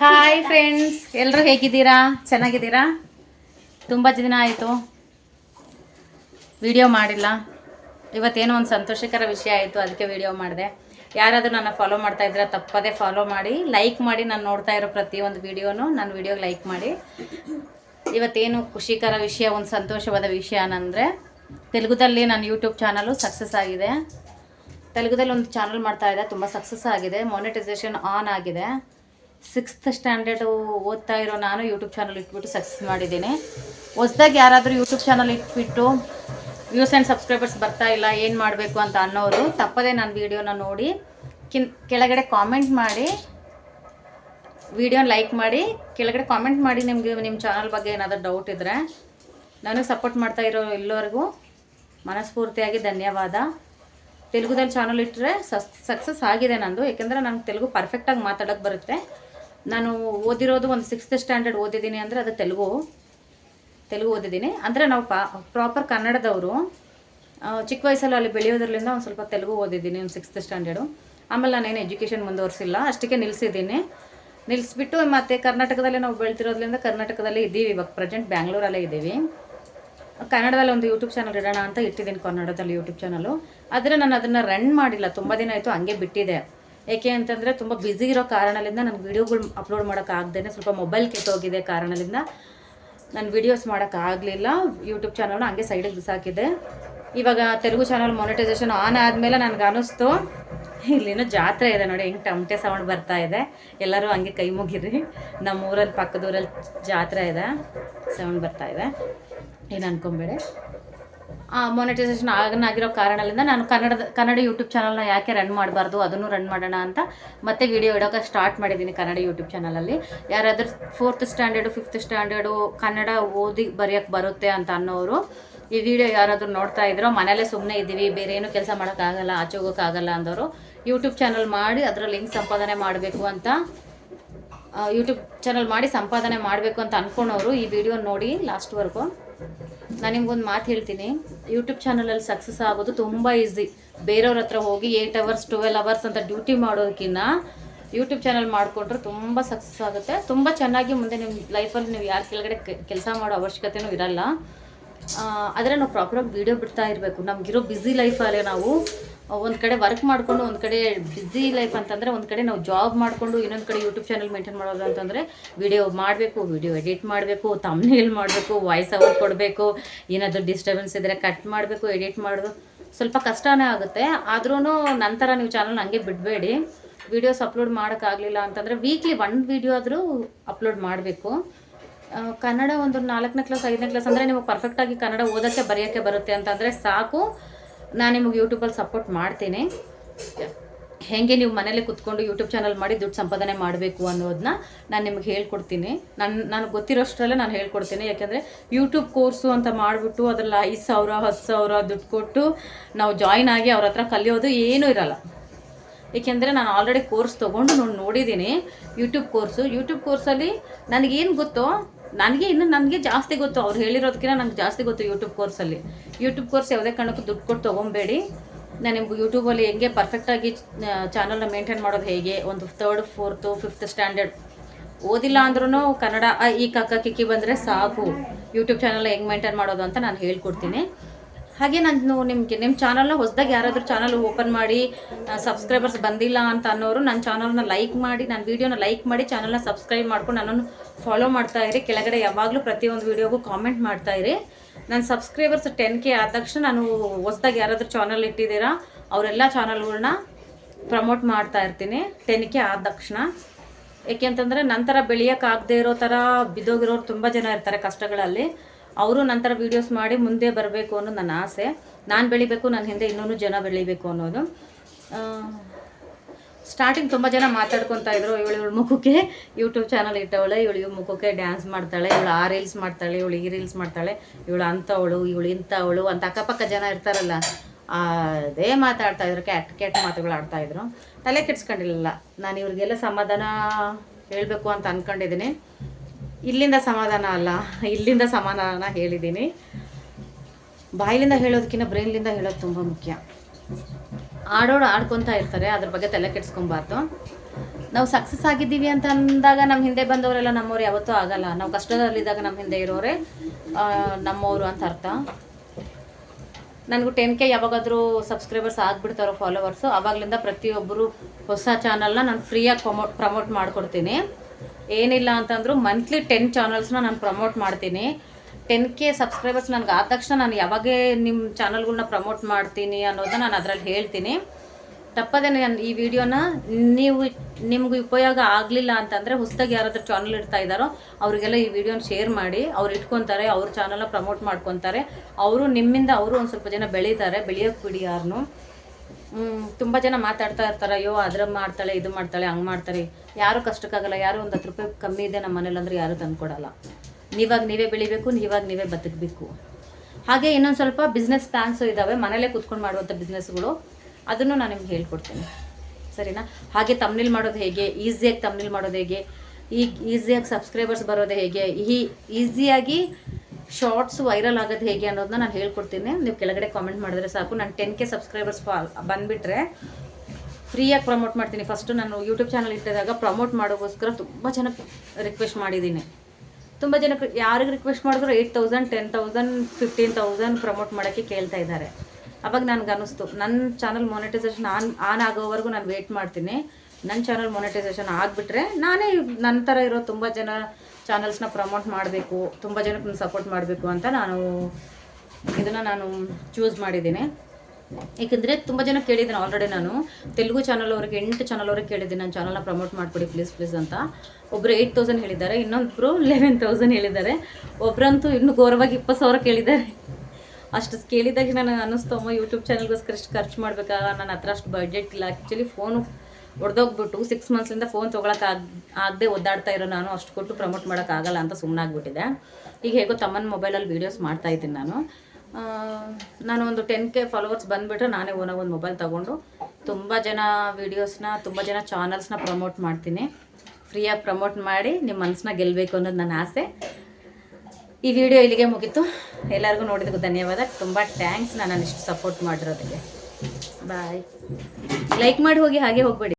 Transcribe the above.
Hi friends ಎಲ್ಲರೂ ಹೇಗಿದ್ದೀರಾ? ಚೆನ್ನಾಗಿದ್ದೀರಾ? ತುಂಬ ದಿನ ಆಯಿತು. ವಿಡಿಯೋ ಮಾಡಿಲ್ಲ. ಇವತ್ತೇನೋ ಒಂದು ಸಂತೋಷಕರ ವಿಷಯ ಆಯಿತು, ಅದಕ್ಕೆ ವಿಡಿಯೋ ಮಾಡಿದೆ. ಯಾರಾದರೂ ನನ್ನ ಫಾಲೋ ಮಾಡ್ತಾ ಇದ್ರೆ ತಪ್ಪದೇ ಫಾಲೋ ಮಾಡಿ. ಲೈಕ್ ಮಾಡಿ ನಾನು ನೋಡ್ತಾ ಇರೋ ಪ್ರತಿಯೊಂದು ವಿಡಿಯೋನು ನನ್ನ ವಿಡಿಯೋಗೆ ಲೈಕ್ ಮಾಡಿ. ಇವತ್ತೇನು ಖುಷಿಕರ ವಿಷಯ, ಒಂದು ಸಂತೋಷವಾದ ವಿಷಯ ಅಂದರೆ ತೆಲುಗುದಲ್ಲಿ ನನ್ನ ಯೂಟ್ಯೂಬ್ ಚಾನಲು ಸಕ್ಸಸ್ ಆಗಿದೆ. ತೆಲುಗುದಲ್ಲಿ ಒಂದು ಚಾನಲ್ ಮಾಡ್ತಾ ಇದೆ, ತುಂಬ ಸಕ್ಸಸ್ ಆಗಿದೆ ಮಾನಿಟೈಸೇಷನ್ ಆನ್ ಆಗಿದೆ. ಸಿಕ್ಸ್ತ್ ಸ್ಟ್ಯಾಂಡರ್ಡು ಓದ್ತಾ ಇರೋ ನಾನು ಯೂಟ್ಯೂಬ್ ಚಾನಲ್ ಇಟ್ಬಿಟ್ಟು ಸಕ್ಸಸ್ ಮಾಡಿದ್ದೀನಿ. ಹೊಸ್ದಾಗಿ ಯಾರಾದರೂ ಯೂಟ್ಯೂಬ್ ಚಾನಲ್ ಇಟ್ಬಿಟ್ಟು ವ್ಯೂಸ್ ಆ್ಯಂಡ್ ಸಬ್ಸ್ಕ್ರೈಬರ್ಸ್ ಬರ್ತಾ ಇಲ್ಲ, ಏನು ಮಾಡಬೇಕು ಅಂತ ಅನ್ನೋರು, ತಪ್ಪದೇ ನಾನು ವೀಡಿಯೋನ ನೋಡಿ, ಕಿನ್, ಕೆಳಗಡೆ ಕಾಮೆಂಟ್ ಮಾಡಿ ವಿಡಿಯೋನ ಲೈಕ್ ಮಾಡಿ, ಕೆಳಗಡೆ ಕಾಮೆಂಟ್ ಮಾಡಿ ನಿಮಗೆ ನಿಮ್ಮ ಚಾನಲ್ ಬಗ್ಗೆ ಏನಾದರೂ ಡೌಟ್ ಇದ್ದರೆ ನನಗೆ ಸಪೋರ್ಟ್ ಮಾಡ್ತಾ ಇರೋ ಎಲ್ಲರಿಗೂ ಮನಸ್ಫೂರ್ತಿಯಾಗಿ ಧನ್ಯವಾದ. ತೆಲುಗುದಲ್ಲಿ ಚಾನಲ್ ಇಟ್ಟರೆ ಸಸ್ ಸಕ್ಸಸ್ ಆಗಿದೆ ನಂದು. ಯಾಕೆಂದರೆ ನನಗೆ ತೆಲುಗು ಪರ್ಫೆಕ್ಟಾಗಿ ಮಾತಾಡೋಕೆ ಬರುತ್ತೆ. ನಾನು ಓದಿರೋದು ಒಂದು ಸಿಕ್ಸ್ತ್ ಸ್ಟ್ಯಾಂಡರ್ಡ್ ಓದಿದ್ದೀನಿ ಅಂದರೆ ಅದು ತೆಲುಗು. ತೆಲುಗು ಓದಿದ್ದೀನಿ. ಅಂದರೆ ನಾವು ಪಾ ಪ್ರಾಪರ್ ಕನ್ನಡದವರು ಚಿಕ್ಕ ವಯಸ್ಸಲ್ಲಿ ಅಲ್ಲಿ ಬೆಳೆಯೋದ್ರಲ್ಲಿಂದ ಒಂದು ಸ್ವಲ್ಪ ತೆಲುಗು ಓದಿದ್ದೀನಿ ಒಂದು ಸಿಕ್ಸ್ತ್ ಸ್ಟ್ಯಾಂಡರ್ಡು ಆಮೇಲೆ ನಾನೇನು ಎಜುಕೇಷನ್ ಮುಂದುವರಿಸಿಲ್ಲ. ಅಷ್ಟಕ್ಕೆ ನಿಲ್ಲಿಸಿದ್ದೀನಿ ನಿಲ್ಲಿಸ್ಬಿಟ್ಟು ಮತ್ತು ಕರ್ನಾಟಕದಲ್ಲೇ ನಾವು ಬೆಳ್ತಿರೋದ್ರಿಂದ ಕರ್ನಾಟಕದಲ್ಲೇ ಇದ್ದೀವಿ ಇವಾಗ. ಪ್ರೆಸೆಂಟ್ ಬ್ಯಾಂಗ್ಳೂರಲ್ಲೇ ಇದ್ದೀವಿ. ಕನ್ನಡದಲ್ಲಿ ಒಂದು ಯೂಟ್ಯೂಬ್ ಚಾನಲ್ ಇಡೋಣ ಅಂತ ಇಟ್ಟಿದ್ದೀನಿ ಕನ್ನಡದಲ್ಲಿ ಯೂಟ್ಯೂಬ್ ಚಾನಲು ಆದರೆ ನಾನು ಅದನ್ನು ರನ್ ಮಾಡಿಲ್ಲ, ತುಂಬ ದಿನ ಆಯಿತು ಹಂಗೆ ಬಿಟ್ಟಿದೆ. ಏಕೆ ಅಂತಂದರೆ ತುಂಬ ಬ್ಯುಸಿ ಇರೋ ಕಾರಣದಿಂದ ನನಗೆ ವೀಡಿಯೋಗಳು ಅಪ್ಲೋಡ್ ಮಾಡೋಕ್ಕಾಗ್ದೇ ಸ್ವಲ್ಪ ಮೊಬೈಲ್ ಕೆಟ್ಟೋಗಿದೆ ಕಾರಣದಿಂದ. ನಾನು ವೀಡಿಯೋಸ್ ಮಾಡೋಕ್ಕಾಗಲಿಲ್ಲ ಯೂಟ್ಯೂಬ್ ಚಾನಲ್ನ ಹಂಗೆ ಸೈಡಿಗೆ ಬಿಸಾಕಿದೆ. ಇವಾಗ ತೆಲುಗು ಚಾನಲ್ ಮೊನಿಟೈಸೇಷನ್ ಆನ್ ಆದಮೇಲೆ ನನಗೆ ಅನ್ನಿಸ್ತು ಇಲ್ಲಿನೂ ಜಾತ್ರೆ ಇದೆ ನೋಡಿ, ಹೆಂಗೆ ಟಮಟೆ ಸೌಂಡ್ ಬರ್ತಾ ಇದೆ. ಎಲ್ಲರೂ ಹಂಗೆ ಕೈ ಮುಗಿರಿ. ನಮ್ಮ ಊರಲ್ಲಿ ಪಕ್ಕದೂರಲ್ಲಿ ಜಾತ್ರೆ ಇದೆ ಸೌಂಡ್ ಬರ್ತಾ ಇದೆ. ಏನು ಅನ್ಕೊಂಬೇಡಿ. ಮೊನಿಟೈಸೇಷನ್ ಆಗನಾಗಿರೋ ಕಾರಣದಿಂದ ನಾನು ಕನ್ನಡದ, ಕನ್ನಡ ಯೂಟ್ಯೂಬ್ ಚಾನಲ್ನ ಯಾಕೆ ರನ್ ಮಾಡಬಾರ್ದು, ಅದನ್ನು ರನ್ ಮಾಡೋಣ ಅಂತ ಮತ್ತೆ ವಿಡಿಯೋ ಇಡೋಕೆ ಸ್ಟಾರ್ಟ್ ಮಾಡಿದ್ದೀನಿ ಕನ್ನಡ ಯೂಟ್ಯೂಬ್ ಚಾನಲಲ್ಲಿ ಯಾರಾದರೂ fourth standard fifth standard Kannada ಓದಿ ಬರೆಯೋಕ್ಕೆ ಬರುತ್ತೆ ಅಂತ ಅನ್ನೋರು, ಈ ವಿಡಿಯೋ ಯಾರಾದರೂ ನೋಡ್ತಾ ಇದ್ರೋ, ಮನೇಲೇ ಸುಮ್ಮನೆ ಇದ್ದೀವಿ, ಬೇರೆ ಏನೂ ಕೆಲಸ ಮಾಡೋಕ್ಕಾಗಲ್ಲ ಆಚೆ ಹೋಗೋಕ್ಕಾಗಲ್ಲ ಅಂದವರು ಯೂಟ್ಯೂಬ್ ಚಾನಲ್ ಮಾಡಿ ಅದರಲ್ಲಿ ಹೆಂಗೆ ಸಂಪಾದನೆ ಮಾಡಬೇಕು ಅಂತ ಯೂಟ್ಯೂಬ್ ಚಾನಲ್ ಮಾಡಿ ಸಂಪಾದನೆ ಮಾಡಬೇಕು ಅಂತ ಅಂದ್ಕೊಂಡವರು ಈ ವಿಡಿಯೋ ನೋಡಿ ಲಾಸ್ಟ್ವರೆಗೂ ನಾನು ನಿಮ್ಗೊಂದು ಮಾತು ಹೇಳ್ತೀನಿ. ಯೂಟ್ಯೂಬ್ ಚಾನಲಲ್ಲಿ ಸಕ್ಸಸ್ ಆಗೋದು ತುಂಬ ಈಸಿ ಬೇರೆಯವ್ರ ಹತ್ರ ಹೋಗಿ ಏಯ್ಟ್ ಅವರ್ಸ್ ಟ್ವೆಲ್ ಅವರ್ಸ್ ಅಂತ ಡ್ಯೂಟಿ ಮಾಡೋದಕ್ಕಿಂತ ಯೂಟ್ಯೂಬ್ ಚಾನಲ್ ಮಾಡಿಕೊಂಡ್ರೆ ತುಂಬ ಸಕ್ಸಸ್ ಆಗುತ್ತೆ. ತುಂಬ ಚೆನ್ನಾಗಿ ಮುಂದೆ ನಿಮ್ಮ ಲೈಫಲ್ಲಿ ನೀವು ಯಾರ ಕೆಳಗಡೆ ಕೆಲಸ ಮಾಡೋ ಅವಶ್ಯಕತೆಯೂ ಇರಲ್ಲ. ಆದರೆ ನಾವು ಪ್ರಾಪರಾಗಿ ವೀಡಿಯೋ ಬಿಡ್ತಾ ಇರಬೇಕು. ನಮಗಿರೋ ಬ್ಯುಸಿ ಲೈಫಲ್ಲೇ ನಾವು ಒಂದು ಕಡೆ ವರ್ಕ್ ಮಾಡಿಕೊಂಡು, ಒಂದು ಕಡೆ ಬ್ಯುಸಿ ಲೈಫ್ ಅಂತಂದರೆ ಒಂದು ಕಡೆ ನಾವು ಜಾಬ್ ಮಾಡಿಕೊಂಡು ಇನ್ನೊಂದು ಕಡೆ ಯೂಟ್ಯೂಬ್ ಚಾನಲ್ ಮೇಂಟೈನ್ ಮಾಡೋದು ಅಂತಂದರೆ ವಿಡಿಯೋ ಮಾಡಬೇಕು ವಿಡಿಯೋ ಎಡಿಟ್ ಮಾಡಬೇಕು ತಮ್ನೇಲ್ ಮಾಡಬೇಕು ವಾಯ್ಸ್ ಅವರ್ ಕೊಡಬೇಕು, ಏನಾದರೂ ಡಿಸ್ಟರ್ಬೆನ್ಸ್ ಇದ್ದರೆ ಕಟ್ ಮಾಡಬೇಕು ಎಡಿಟ್ ಮಾಡೋದು. ಸ್ವಲ್ಪ ಕಷ್ಟನೇ ಆಗುತ್ತೆ. ಆದ್ರೂ ನಂತರ ನೀವು ಚಾನಲ್ ಹಂಗೆ ಬಿಡಬೇಡಿ. ವೀಡಿಯೋಸ್ ಅಪ್ಲೋಡ್ ಮಾಡೋಕ್ಕಾಗಲಿಲ್ಲ ಅಂತಂದರೆ ವೀಕ್ಲಿ ಒನ್ ವೀಡಿಯೋ ಆದರೂ ಅಪ್ಲೋಡ್ ಮಾಡಬೇಕು. ಕನ್ನಡ ಒಂದು ನಾಲ್ಕನೇ ಕ್ಲಾಸ್ ಐದನೇ ಕ್ಲಾಸ್ ಅಂದರೆ ನಿಮಗೆ ಪರ್ಫೆಕ್ಟಾಗಿ ಕನ್ನಡ ಓದೋಕ್ಕೆ, ಬರೆಯೋಕ್ಕೆ ಬರುತ್ತೆ ಅಂತಂದರೆ ಸಾಕು. ನಾನು ನಿಮಗೆ ಯೂಟ್ಯೂಬಲ್ಲಿ ಸಪೋರ್ಟ್ ಮಾಡ್ತೀನಿ. ಹೇಗೆ ನೀವು ಮನೇಲಿ ಕುತ್ಕೊಂಡು ಯೂಟ್ಯೂಬ್ ಚಾನಲ್ ಮಾಡಿ ದುಡ್ಡು ಸಂಪಾದನೆ ಮಾಡಬೇಕು ಅನ್ನೋದನ್ನ ನಾನು ನಿಮಗೆ ಹೇಳ್ಕೊಡ್ತೀನಿ. ನನ್ನ ನನಗೆ ಗೊತ್ತಿರೋಷ್ಟರಲ್ಲೇ ನಾನು ಹೇಳ್ಕೊಡ್ತೀನಿ. ಯಾಕೆಂದರೆ ಯೂಟ್ಯೂಬ್ ಕೋರ್ಸು ಅಂತ ಮಾಡಿಬಿಟ್ಟು ಅದರಲ್ಲಿ ಐದು ಸಾವಿರ, ಹತ್ತು ಸಾವಿರ ದುಡ್ಡು ಕೊಟ್ಟು ನಾವು ಜಾಯ್ನ್ ಆಗಿ ಅವ್ರ ಹತ್ರ ಕಲಿಯೋದು ಏನೂ ಇರಲ್ಲ. ಏಕೆಂದರೆ ನಾನು ಆಲ್ರೆಡಿ ಕೋರ್ಸ್ ತೊಗೊಂಡು ನೋಡಿ ನೋಡಿದ್ದೀನಿ ಯೂಟ್ಯೂಬ್ ಕೋರ್ಸು ಯೂಟ್ಯೂಬ್ ಕೋರ್ಸಲ್ಲಿ ನನಗೇನು ಗೊತ್ತೋ ನನಗೆ ಇನ್ನು ನನಗೆ ಜಾಸ್ತಿ ಗೊತ್ತು, ಅವ್ರು ಹೇಳಿರೋದಕ್ಕಿಂತ ನನಗೆ ಜಾಸ್ತಿ ಗೊತ್ತು ಯೂಟ್ಯೂಬ್ ಕೋರ್ಸಲ್ಲಿ ಯೂಟ್ಯೂಬ್ ಕೋರ್ಸ್ ಯಾವುದೇ ಕಾರಣಕ್ಕೂ ದುಡ್ಡು ಕೊಟ್ಟು ತೊಗೊಬೇಡಿ. ನಾನು ನಿಮ್ಗೆ ಯೂಟ್ಯೂಬಲ್ಲಿ ಹೆಂಗೆ ಪರ್ಫೆಕ್ಟಾಗಿ ಚಾನಲ್ನ ಮೇಂಟೈನ್ ಮಾಡೋದು ಹೇಗೆ? ಒಂದು ತರ್ಡ್ ಫೋರ್ತು ಫಿಫ್ತ್ ಸ್ಟ್ಯಾಂಡರ್ಡ್ ಓದಿಲ್ಲ ಅಂದ್ರೂ ಕನ್ನಡ ಈ ಕಕ್ಕ ಕಿಕ್ಕಿ ಬಂದರೆ ಸಾಕು. ಯೂಟ್ಯೂಬ್ ಚಾನಲ್ ಹೆಂಗೆ ಮೇಂಟೈನ್ ಮಾಡೋದು ಅಂತ ನಾನು ಹೇಳ್ಕೊಡ್ತೀನಿ. ಹಾಗೆ ನಾನು ನಿಮಗೆ ನಿಮ್ಮ ಚಾನಲ್ನ ಹೊಸದಾಗಿ ಯಾರಾದರೂ ಚಾನಲ್ ಓಪನ್ ಮಾಡಿ ಸಬ್ಸ್ಕ್ರೈಬರ್ಸ್ ಬಂದಿಲ್ಲ ಅಂತ ಅನ್ನೋರು ನನ್ನ ಚಾನಲ್ನ ಲೈಕ್ ಮಾಡಿ ನನ್ನ ವೀಡಿಯೋನ ಲೈಕ್ ಮಾಡಿ ಚಾನಲ್ನ ಸಬ್ಸ್ಕ್ರೈಬ್ ಮಾಡ್ಕೊಂಡು ನನ್ನನ್ನು ಫಾಲೋ ಮಾಡ್ತಾ ಇರಿ. ಕೆಳಗಡೆ ಯಾವಾಗಲೂ ಪ್ರತಿಯೊಂದು ವೀಡಿಯೋಗೂ ಕಾಮೆಂಟ್ ಮಾಡ್ತಾ ಇರಿ. ನನ್ನ ಸಬ್ಸ್ಕ್ರೈಬರ್ಸ್ ಟೆನ್ ಕೆ ಆದ ತಕ್ಷಣ ನಾನು ಹೊಸದಾಗಿ ಯಾರಾದರೂ ಚಾನಲ್ ಇಟ್ಟಿದ್ದೀರಾ, ಅವರೆಲ್ಲ ಚಾನಲ್ಗಳನ್ನ ಪ್ರಮೋಟ್ ಮಾಡ್ತಾ ಇರ್ತೀನಿ. ಟೆನ್ ಕೆ ಆದ ತಕ್ಷಣ. ಏಕೆಂತಂದರೆ ನಂತರ ಬೆಳೆಯೋಕ್ಕಾಗದೇ ಇರೋ ಥರ ಬಿದ್ದೋಗಿರೋರು ತುಂಬ ಜನ ಇರ್ತಾರೆ ಕಷ್ಟಗಳಲ್ಲಿ. ಅವರು ನಂತರ ವೀಡಿಯೋಸ್ ಮಾಡಿ ಮುಂದೆ ಬರಬೇಕು ಅನ್ನೋ ನನ್ನ ಆಸೆ. ನಾನು ಬೆಳಿಬೇಕು ನನ್ನ ಹಿಂದೆ ಇನ್ನೂ ಜನ ಬೆಳಿಬೇಕು ಅನ್ನೋದು. ಸ್ಟಾರ್ಟಿಂಗ್ ತುಂಬ ಜನ ಮಾತಾಡ್ಕೊತಾ ಇದ್ರು. ಇವಳು ಇವಳು ಮುಖಕ್ಕೆ ಯೂಟ್ಯೂಬ್ ಚಾನಲ್ ಇಟ್ಟವಳೆ, ಇವಳು ಇವ್ ಮುಖಕ್ಕೆ ಡ್ಯಾನ್ಸ್ ಮಾಡ್ತಾಳೆ, ಇವಳು ಆ ರೀಲ್ಸ್ ಮಾಡ್ತಾಳೆ, ಇವಳು ಈ ರೀಲ್ಸ್ ಮಾಡ್ತಾಳೆ, ಇವಳು ಅಂಥವಳು ಇವಳು ಇಂಥವಳು ಅಂತ ಅಕ್ಕಪಕ್ಕ ಜನ ಇರ್ತಾರಲ್ಲ, ಅದೇ ಮಾತಾಡ್ತಾ ಇದ್ರು, ಕೆಟ್ಟ ಕೆಟ್ಟ ಮಾತುಗಳು ಆಡ್ತಾ ಇದ್ರು. ತಲೆ ಕೆಡ್ಸ್ಕೊಂಡಿಲ್ಲ ನಾನು ಇವ್ರಿಗೆಲ್ಲ ಸಮಾಧಾನ ಹೇಳಬೇಕು ಅಂತ ಅಂದ್ಕೊಂಡಿದ್ದೀನಿ ಇಲ್ಲಿಂದ ಸಮಾಧಾನ ಅಲ್ಲ, ಇಲ್ಲಿಂದ ಸಮಾಧಾನ ಹೇಳಿದ್ದೀನಿ. ಬಾಯಿಲಿಂದ ಹೇಳೋದಕ್ಕಿಂತ ಬ್ರೈನ್ಲಿಂದ ಹೇಳೋದು ತುಂಬ ಮುಖ್ಯ. ಆಡೋಡು ಆಡ್ಕೊತಾ ಇರ್ತಾರೆ, ಅದ್ರ ಬಗ್ಗೆ ತಲೆ ಕೆಡ್ಸ್ಕೊಬಾರ್ದು. ನಾವು ಸಕ್ಸಸ್ ಆಗಿದ್ದೀವಿ ಅಂತ ಅಂದಾಗ ನಮ್ಮ ಹಿಂದೆ ಬಂದವರೆಲ್ಲ ನಮ್ಮವ್ರು ಯಾವತ್ತೂ ಆಗಲ್ಲ. ನಾವು ಕಷ್ಟದಲ್ಲಿದ್ದಾಗ ನಮ್ಮ ಹಿಂದೆ ಇರೋರೆ ನಮ್ಮವರು ಅಂತ ಅರ್ಥ. ನನಗೂ ಟೆನ್ ಕೆ ಯಾವಾಗಾದರೂ ಸಬ್ಸ್ಕ್ರೈಬರ್ಸ್ ಆಗಿಬಿಡ್ತಾರೋ ಫಾಲೋವರ್ಸು ಆವಾಗಲಿಂದ ಪ್ರತಿಯೊಬ್ಬರು ಹೊಸ ಚಾನಲ್ನ ನಾನು ಫ್ರೀಯಾಗಿ ಪ್ರಮೋಟ್ ಪ್ರಮೋಟ್ ಮಾಡಿಕೊಡ್ತೀನಿ. ಏನಿಲ್ಲ ಅಂತಂದರೂ ಮಂತ್ಲಿ ಟೆನ್ ಚಾನಲ್ಸ್ನ ನಾನು ಪ್ರಮೋಟ್ ಮಾಡ್ತೀನಿ. ಟೆನ್ ಕೆ ಸಬ್ಸ್ಕ್ರೈಬರ್ಸ್ ನನಗೆ ಆದ ತಕ್ಷಣ ನಾನು ಯಾವಾಗೇ ನಿಮ್ಮ ಚಾನಲ್ಗಳ್ನ ಪ್ರಮೋಟ್ ಮಾಡ್ತೀನಿ ಅನ್ನೋದನ್ನ ನಾನು ಅದರಲ್ಲಿ ಹೇಳ್ತೀನಿ. ತಪ್ಪದೇ ಈ ವಿಡಿಯೋನ ನೀವು, ನಿಮ್ಗೆ ಉಪಯೋಗ ಆಗಲಿಲ್ಲ ಅಂತಂದರೆ ಹೊಸದಾಗಿ ಯಾರಾದರೂ ಚಾನಲ್ ಇಡ್ತಾ ಇದ್ದಾರೋ ಅವರಿಗೆಲ್ಲ ಈ ವಿಡಿಯೋನ ಶೇರ್ ಮಾಡಿ, ಅವ್ರು ಇಟ್ಕೊತಾರೆ, ಅವ್ರ ಚಾನಲ್ನ ಪ್ರಮೋಟ್ ಮಾಡ್ಕೊತಾರೆ. ಅವರು ನಿಮ್ಮಿಂದ ಅವರು ಒಂದು ಸ್ವಲ್ಪ ಜನ ಬೆಳೀತಾರೆ ಬೆಳೆಯೋಕ್ಕೆ ಬಿಡಿ ಯಾರನ್ನು ತುಂಬ ಜನ ಮಾತಾಡ್ತಾ ಇರ್ತಾರೆ, ಅಯ್ಯೋ ಅದ್ರ ಮಾಡ್ತಾಳೆ, ಇದು ಮಾಡ್ತಾಳೆ, ಹಂಗೆ ಮಾಡ್ತಾರೆ. ಯಾರು ಕಷ್ಟಕ್ಕಾಗಲ್ಲ, ಯಾರು ಒಂದು ಹತ್ತು ರೂಪಾಯಿ ಕಮ್ಮಿ ಇದೆ ನಮ್ಮ ಮನೇಲಿ ಅಂದ್ರೆ ಯಾರು ತಂದುಕೊಡಲ್ಲ ನೀವಾಗ ನೀವೇ ಬೆಳಿಬೇಕು, ನೀವಾಗ ನೀವೇ ಬದುಕಬೇಕು. ಹಾಗೆ ಇನ್ನೊಂದು ಸ್ವಲ್ಪ ಬಿಸ್ನೆಸ್ ಪ್ಲ್ಯಾನ್ಸು ಇದ್ದಾವೆ ಮನೇಲೇ ಕೂತ್ಕೊಂಡು ಮಾಡುವಂಥ ಬಿಸ್ನೆಸ್ಗಳು ಅದನ್ನು ನಾನು ನಿಮ್ಗೆ ಹೇಳ್ಕೊಡ್ತೀನಿ. ಸರಿನಾ? ಹಾಗೆ ತಮ್ನಿಲ್ ಮಾಡೋದು ಹೇಗೆ? ಈಸಿಯಾಗಿ ತಮ್ನಿಲ್ ಮಾಡೋದು ಹೇಗೆ? ಈಗ ಈಸಿಯಾಗಿ ಸಬ್ಸ್ಕ್ರೈಬರ್ಸ್ ಬರೋದು ಹೇಗೆ? ಈ ಈಸಿಯಾಗಿ ಶಾರ್ಟ್ಸ್ ವೈರಲ್ ಆಗೋದು ಹೇಗೆ ಅನ್ನೋದನ್ನ ನಾನು ಹೇಳ್ಕೊಡ್ತೀನಿ. ನೀವು ಕೆಳಗಡೆ ಕಾಮೆಂಟ್ ಮಾಡಿದ್ರೆ ಸಾಕು. ನಾನು ಟೆನ್ ಕೆ ಸಬ್ಸ್ಕ್ರೈಬರ್ಸ್ ಬಂದುಬಿಟ್ರೆ ಫ್ರೀಯಾಗಿ ಪ್ರಮೋಟ್ ಮಾಡ್ತೀನಿ. ಫಸ್ಟು ನಾನು ಯೂಟ್ಯೂಬ್ ಚಾನಲ್ ಇಟ್ಟಿದಾಗ ಪ್ರಮೋಟ್ ಮಾಡೋಕ್ಕೋಸ್ಕರ ತುಂಬ ಜನ ರಿಕ್ವೆಸ್ಟ್ ಮಾಡಿದ್ದೀನಿ. ತುಂಬ ಜನಕ್ಕೆ ಯಾರಿಗೆ ರಿಕ್ವೆಸ್ಟ್ ಮಾಡಿದ್ರು eight thousand ten thousand fifteen thousand promote ಮಾಡೋಕ್ಕೆ ಕೇಳ್ತಾ ಇದ್ದಾರೆ. ಅವಾಗ ನನಗೆ ಅನ್ನಿಸ್ತು ನನ್ನ ಚಾನಲ್ ಮೊನಿಟೈಸೇಷನ್ ಆನ್ ಆನ್ ಆಗೋವರೆಗೂ ನಾನು ವೆಯ್ಟ್ ಮಾಡ್ತೀನಿ. ನನ್ನ ಚಾನಲ್ ಮೊನಿಟೈಸೇಷನ್ ಆಗಿಬಿಟ್ರೆ ನಾನೇ ನನ್ನ ಥರ ಇರೋ ತುಂಬ ಜನ ಚಾನಲ್ಸ್ನ ಪ್ರಮೋಟ್ ಮಾಡಬೇಕು, ತುಂಬ ಜನಕ್ಕೆ ಸಪೋರ್ಟ್ ಮಾಡಬೇಕು ಅಂತ ನಾನು ಇದನ್ನು ನಾನು ಚೂಸ್ ಮಾಡಿದ್ದೀನಿ. ಏಕೆಂದರೆ ತುಂಬ ಜನ ಕೇಳಿದ್ದೀನಿ ಆಲ್ರೆಡಿ ನಾನು. ತೆಲುಗು ಚಾನಲ್ ಅವ್ರಿಗೆ, ಎಂಟು ಚಾನಲ್ ಅವ್ರಿಗೆ ಕೇಳಿದ್ದೀನಿ ನನ್ನ ಚಾನಲ್ನ ಪ್ರಮೋಟ್ ಮಾಡಿಕೊಡಿ ಪ್ಲೀಸ್ ಪ್ಲೀಸ್ ಅಂತ. ಒಬ್ಬರು ಏಯ್ಟ್ ತೌಸಂಡ್ ಹೇಳಿದ್ದಾರೆ ಇನ್ನೊಬ್ಬರು ಲೆವೆನ್ ತೌಸಂಡ್ ಹೇಳಿದ್ದಾರೆ. ಒಬ್ಬರಂತೂ ಇನ್ನೂ ಗೌರವಾಗಿ ಇಪ್ಪತ್ತು ಸಾವಿರ ಕೇಳಿದ್ದಾರೆ. ಅಷ್ಟು ಕೇಳಿದಾಗ ನನಗೆ ಅನ್ನಿಸ್ತಮ್ಮ ಯೂಟ್ಯೂಬ್ ಚಾನಲ್ಗೋಸ್ಕರ ಇಷ್ಟು ಖರ್ಚು ಮಾಡಬೇಕಾ? ನನ್ನ ಹತ್ರ ಅಷ್ಟು ಬಜೆಟ್ ಇಲ್ಲ. ಆ್ಯಕ್ಚುಲಿ ಫೋನು ಹೊಡೆದೋಗ್ಬಿಟ್ಟು ಸಿಕ್ಸ್ ಮಂತ್ಸಿಂದ ಫೋನ್ ತೊಗೊಳಕ್ಕೆ ಆಗ, ಆಗದೆ ಒದ್ದಾಡ್ತಾ ಇರೋ ನಾನು ಅಷ್ಟು ಕೊಟ್ಟು ಪ್ರಮೋಟ್ ಮಾಡೋಕ್ಕಾಗಲ್ಲ ಅಂತ ಸುಮ್ಮನಾಗ್ಬಿಟ್ಟಿದೆ ಈಗ ಹೇಗೋ ತಮ್ಮನ ಮೊಬೈಲಲ್ಲಿ ವೀಡಿಯೋಸ್ ಮಾಡ್ತಾ ಇದ್ದೀನಿ ನಾನು. ನಾನು ಒಂದು ಟೆನ್ ಕೆ ಫಾಲೋವರ್ಸ್ ಬಂದುಬಿಟ್ರೆ ನಾನೇ ಓನಾಗ ಒಂದು ಮೊಬೈಲ್ ತೊಗೊಂಡು ತುಂಬ ಜನ ವೀಡಿಯೋಸ್ನ ತುಂಬ ಜನ ಚಾನಲ್ಸ್ನ ಪ್ರಮೋಟ್ ಮಾಡ್ತೀನಿ. ಫ್ರೀಯಾಗಿ ಪ್ರಮೋಟ್ ಮಾಡಿ ನಿಮ್ಮ ಮನಸ್ಸನ್ನ ಗೆಲ್ಲಬೇಕು ಅನ್ನೋದು ನನ್ನ ಆಸೆ. ಈ ವಿಡಿಯೋ ಇಲ್ಲಿಗೆ ಮುಗೀತು. ಎಲ್ಲರಿಗೂ ನೋಡಿದಕ್ಕೆ ಧನ್ಯವಾದ. ತುಂಬ ಥ್ಯಾಂಕ್ಸ್ ನಾನು ಇಷ್ಟು ಸಪೋರ್ಟ್ ಮಾಡಿರೋದಕ್ಕೆ. ಬಾಯ್ ಲೈಕ್ ಮಾಡಿ ಹೋಗಿ ಹಾಗೆ ಹೋಗಬೇಡಿ.